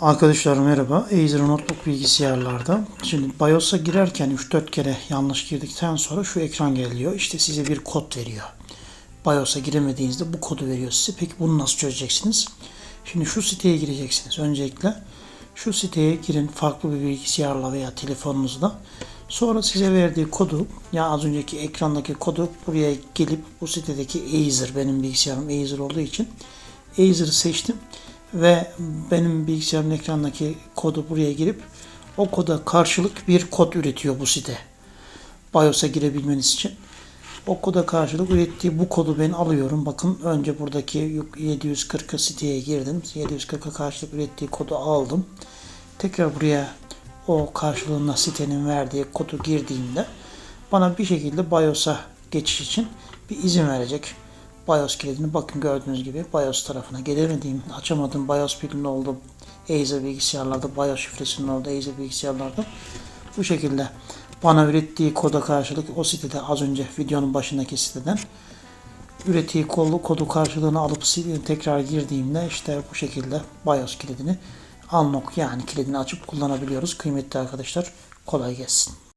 Arkadaşlar merhaba. Acer Notebook bilgisayarlarda. Şimdi BIOS'a girerken 3-4 kere yanlış girdikten sonra şu ekran geliyor. İşte size bir kod veriyor. BIOS'a giremediğinizde bu kodu veriyor size. Peki bunu nasıl çözeceksiniz? Şimdi şu siteye gireceksiniz. Öncelikle şu siteye girin farklı bir bilgisayarla veya telefonunuzla. Sonra size verdiği kodu ya az önceki ekrandaki kodu buraya gelip bu sitedeki Acer benim bilgisayarım Acer olduğu için Acer'ı seçtim ve benim bilgisayarın ekrandaki kodu buraya girip o koda karşılık bir kod üretiyor bu site. BIOS'a girebilmeniz için. O koda karşılık ürettiği bu kodu ben alıyorum. Bakın önce buradaki 740 siteye girdim. 740'a karşılık ürettiği kodu aldım. Tekrar buraya o karşılığında sitenin verdiği kodu girdiğimde bana bir şekilde BIOS'a geçiş için bir izin verecek. BIOS kilidini bakın gördüğünüz gibi BIOS tarafına gelemediğim, açamadığım BIOS pilinin olduğu Acer bilgisayarlarda, BIOS şifresinin olduğu Acer bilgisayarlarda bu şekilde bana ürettiği koda karşılık o sitede az önce videonun başındaki siteden ürettiği kodu, kodu karşılığını alıp tekrar girdiğimde işte bu şekilde BIOS kilidini unlock yani kilidini açıp kullanabiliyoruz. Kıymetli arkadaşlar kolay gelsin.